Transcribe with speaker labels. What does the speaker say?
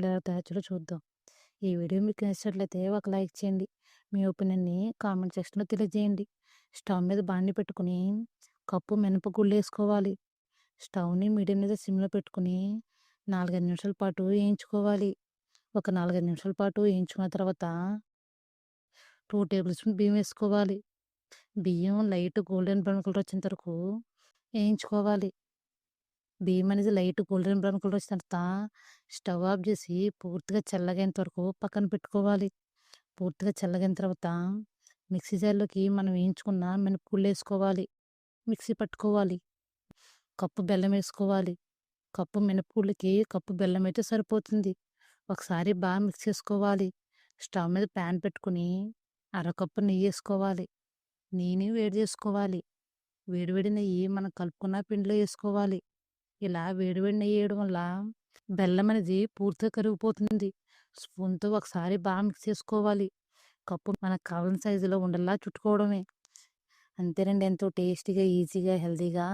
Speaker 1: ఎలా తయారు చూద్దాం. ఈ వీడియో మీకు నచ్చినట్లయితే ఒక లైక్ చేయండి. మీ ఒపీనియన్‌ని కామెంట్ సెక్షన్‌లో తెలియజేయండి. స్టవ్ మీద బాండి పెట్టుకొని కప్పు మినపగుళ్ళేసుకోవాలి. స్టవ్‌ని మీడియం మీద సిమ్‌లో పెట్టుకుని నాలుగైదు నిమిషాల పాటు వేయించుకోవాలి. ఒక 4, 5 నిమిషాల పాటు వేయించుకున్న తర్వాత టూ టేబుల్ స్పూన్ బియ్యం వేసుకోవాలి. బియ్యం లైట్ గోల్డెన్ బ్రౌన్ కలర్ వచ్చేంత వరకు వేయించుకోవాలి. బియ్యం అనేది లైట్ గోల్డెన్ బ్రౌన్ కలర్ వచ్చిన తర్వాత స్టవ్ ఆఫ్ చేసి పూర్తిగా చల్లగైన వరకు పక్కన పెట్టుకోవాలి. పూర్తిగా చల్లగైన తర్వాత మిక్సీ జార్‌లోకి మనం వేయించుకున్న మినపగుళ్ళేసుకోవాలి. మిక్సీ పట్టుకోవాలి. కప్పు బెల్లం వేసుకోవాలి. కప్పు మినపగుళ్ళకి కప్పు బెల్లం అయితే సరిపోతుంది. ఒకసారి బాగా మిక్స్ చేసుకోవాలి. స్టవ్ మీద ప్యాన్ పెట్టుకొని అరకప్పు నెయ్యేసుకోవాలి. నెయ్యిని వేడి చేసుకోవాలి. వేడివేడి నెయ్యి మనం కలుపుకున్న పిండిలో వేసుకోవాలి. ఇలా వేడి నెయ్యి వేయడం వల్ల బెల్లం అనేది పూర్తిగా కరిగిపోతుంది. స్పూన్‌తో ఒకసారి బాగా మిక్స్ చేసుకోవాలి. కప్పు మనకు కావాల్సిన సైజులో ఉండలా చుట్టుకోవడమే. అంతేనండి ఎంతో టేస్టీగా, ఈజీగా, హెల్తీగా